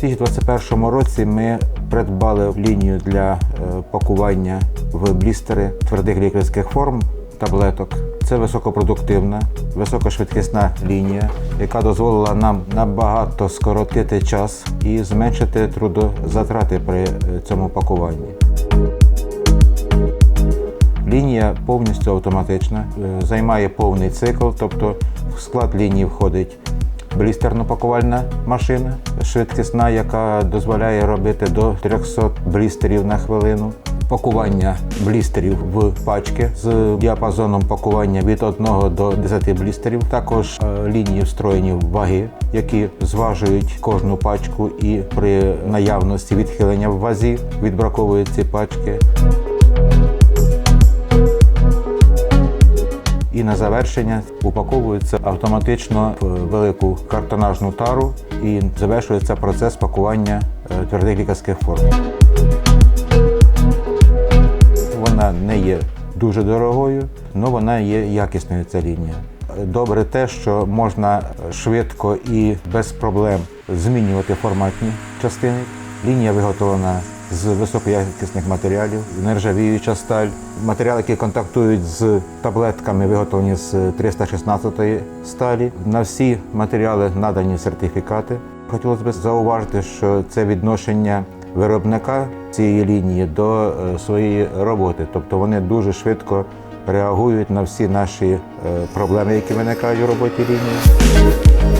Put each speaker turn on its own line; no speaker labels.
2021 році ми придбали лінію для е, пакування в блістери твердих лікарських форм таблеток. Це високопродуктивна, високошвидкісна лінія, яка дозволила нам набагато скоротити час і зменшити трудозатрати при е, цьому пакуванні. Лінія повністю автоматична, е, займає повний цикл, тобто в склад лінії входить блістерно-пакувальна машина, швидкісна, яка дозволяє робити до 300 блістерів на хвилину. Пакування блістерів в пачки з діапазоном пакування від 1 до 10 блістерів. Також е, лінії встроєні ваги, які зважують кожну пачку і при наявності відхилення в вазі відбраковують ці пачки. І на завершення упаковується автоматично в велику картонажну тару і завершується процес пакування е, твердих лікарських форм. Вона не є дуже дорогою, але вона є якісною ця лінія. Добре те, що можна швидко і без проблем змінювати форматні частини. Лінія виготовлена з високоякісних матеріалів, нержавіюча сталь. Матеріали, які контактують з таблетками, виготовлені з 316 сталі. На всі матеріали надані сертифікати. Хотілося б зауважити, що це відношення виробника цієї лінії до е, своєї роботи. Тобто вони дуже швидко реагують на всі наші е, проблеми, які виникають у роботі лінії.